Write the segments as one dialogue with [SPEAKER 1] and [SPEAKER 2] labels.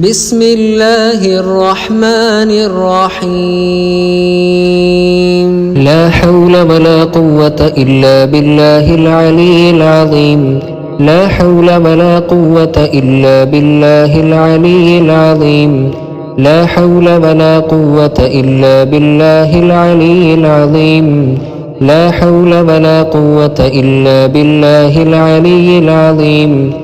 [SPEAKER 1] بسم الله الرحمن الرحيم لا حول ولا قوة إلا بالله العلي العظيم لا حول ولا قوة إلا بالله العلي العظيم لا حول ولا قوة إلا بالله العلي العظيم لا حول ولا قوة إلا بالله العلي العظيم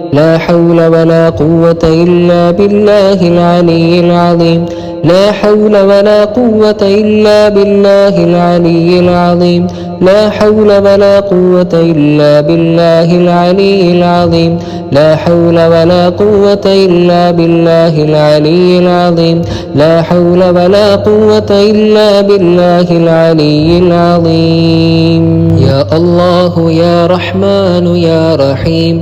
[SPEAKER 1] لا حول ولا قوة إلا بالله العلي العظيم لا حول ولا قوة إلا بالله العلي العظيم لا حول ولا قوة إلا بالله العلي العظيم لا حول ولا قوة إلا بالله العلي العظيم لا حول ولا قوة إلا بالله العلي العظيم يا الله يا رحمن يا رحيم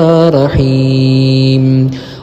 [SPEAKER 1] رحيم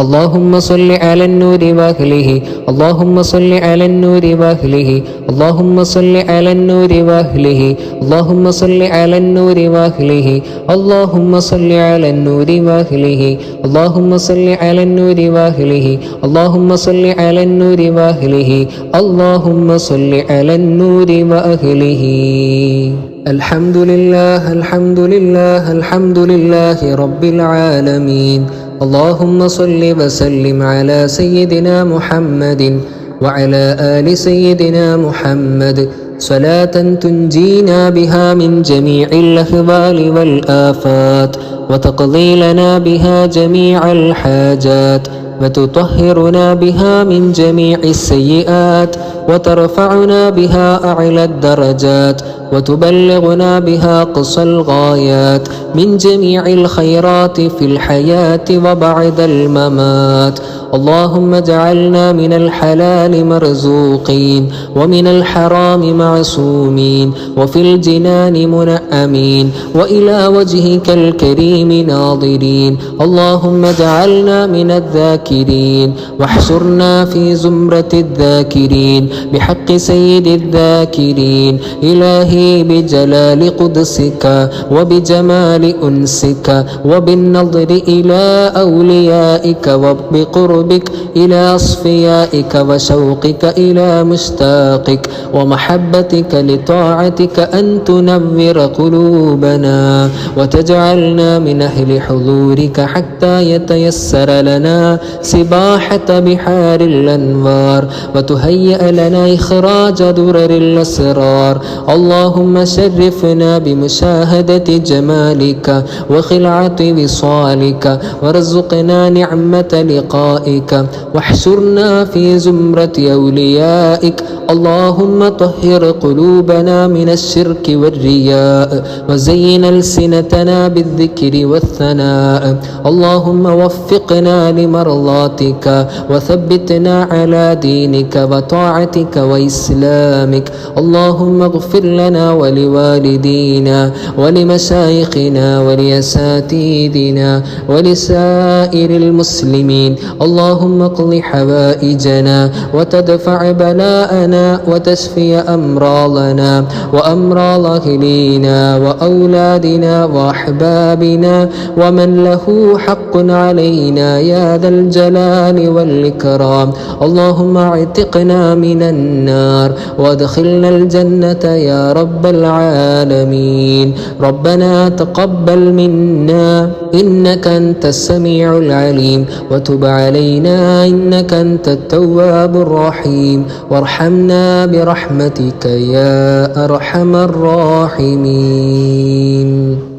[SPEAKER 1] اللهم صل على النور واهله اللهم صل على النور واهله اللهم صل على النور واهله اللهم صل على النور واهله اللهم صل على النور واهله اللهم صل على النور واهله اللهم صل على النور واهله اللهم صل على النور وأهله الحمد لله الحمد لله الحمد لله رب العالمين اللهم صل وسلم على سيدنا محمد وعلى آل سيدنا محمد صلاة تنجينا بها من جميع الأهوال والآفات وتقضي لنا بها جميع الحاجات وتطهرنا بها من جميع السيئات وترفعنا بها أعلى الدرجات وتبلغنا بها قصى الغايات من جميع الخيرات في الحياة وبعد الممات اللهم اجعلنا من الحلال مرزوقين ومن الحرام معصومين وفي الجنان منعمين وإلى وجهك الكريم ناظرين اللهم اجعلنا من الذاكرين الذاكرين واحشرنا في زمرة الذاكرين بحق سيد الذاكرين إلهي بجلال قدسك وبجمال أنسك وبالنظر إلى أوليائك وبقربك إلى أصفيائك وشوقك إلى مشتاقك ومحبتك لطاعتك أن تنور قلوبنا وتجعلنا من أهل حضورك حتى يتيسر لنا سباحة بحار الأنوار وتهيئ لنا إخراج درر الأسرار اللهم شرفنا بمشاهدة جمالك وخلعة وصالك وارزقنا نعمة لقائك واحشرنا في زمرة أوليائك اللهم طهر قلوبنا من الشرك والرياء وزين ألسنتنا بالذكر والثناء اللهم وفقنا لمرضى مرضاتك وثبتنا على دينك وطاعتك وإسلامك اللهم اغفر لنا ولوالدينا ولمشايخنا ولأساتيدنا ولسائر المسلمين اللهم اقض حوائجنا وتدفع بلاءنا وتشفي أمراضنا وأمراض أهلينا وأولادنا وأحبابنا ومن له حق علينا يا ذا الجلال والإكرام اللهم اعتقنا من النار وادخلنا الجنة يا رب العالمين ربنا تقبل منا إنك أنت السميع العليم وتب علينا إنك أنت التواب الرحيم وارحمنا برحمتك يا أرحم الراحمين